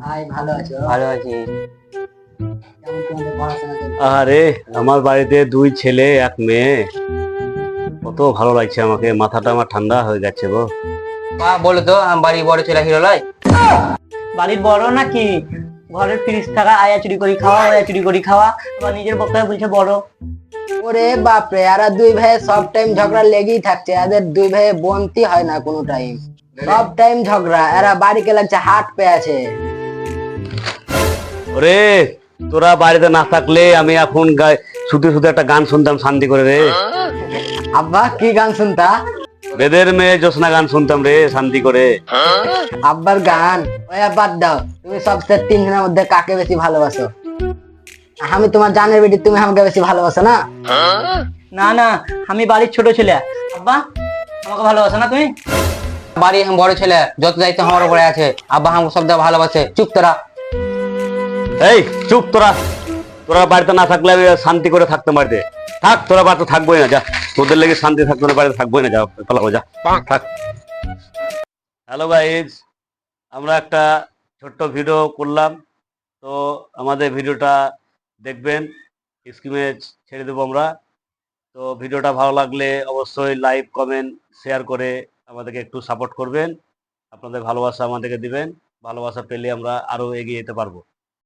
ভাই ভালো আছো? ভালো? আরে আমার বাড়িতে দুই ছেলে এক মেয়ে। কত ভালো লাগছে আমাকে মাথাটা আমার ঠান্ডা হয়ে যাচ্ছে গো। মা বলো তো আমার বাড়ি ছেলে হিরো বাড়ির বড় নাকি? ঘরের ফ্রিজ থাকা আয়া চুরি করি খাওয়া আয়া চুরি করি খাওয়া আবার নিজের বক্তব্য বলছে বড়। ওরে বাপরে এরা দুই ভাই সব টাইম ঝগড়া লেগেই থাকছে এদের দুই ভাই বন্তি হয় না কোনো টাইম সব টাইম ঝগড়া এরা বাড়িকে লাগছে হাট পেয়ে আছে। ওরে তোরা বাড়িতে না থাকলে আমি এখন শুধু শুধু একটা গান শুনতাম শান্তি করে রে। আব্বা কি গান শুনতা? বেদের মেয়ে জ্যোৎস্না গান শুনতাম রে শান্তি করে। আব্বার গান আর বাদ দাও। তুমি সবচেয়ে তিনজনের মধ্যে কাকে বেশি ভালোবাসো? আমি তোমার জানের বেটি তুমি আমাকে বেশি ভালোবাসো না? না না আমি বাড়ির ছোট ছেলে। আব্বা আমাকে ভালোবাসো না তুমি? বাড়ি আমি বড় ছেলে যত দায়িত্ব আমার উপরে আছে আব্বা আমাকে সব ভালোবাসে। চুপ তোরা। এই, চুপ তোরা। তোরা বাড়িতে না থাকলে আমি শান্তি করে থাকতে বাড়িতে থাক, তোরা বাড়িতে থাকবোই না, যা। তোদের লেগে শান্তি থাকতো না বাড়িতে থাকবোই না, যা পালাবো যা। থাক। হ্যালো গাইজ আমরা একটা ছোট্ট ভিডিও করলাম। তো আমাদের ভিডিওটা দেখবেন স্ক্রিনে ছেড়ে দেবো আমরা। তো ভিডিওটা ভালো লাগলে অবশ্যই লাইক কমেন্ট শেয়ার করে আমাদেরকে একটু সাপোর্ট করবেন। আপনাদের ভালোবাসা আমাদেরকে দিবেন। ভালোবাসা পেলে আমরা আরও এগিয়ে যেতে পারব।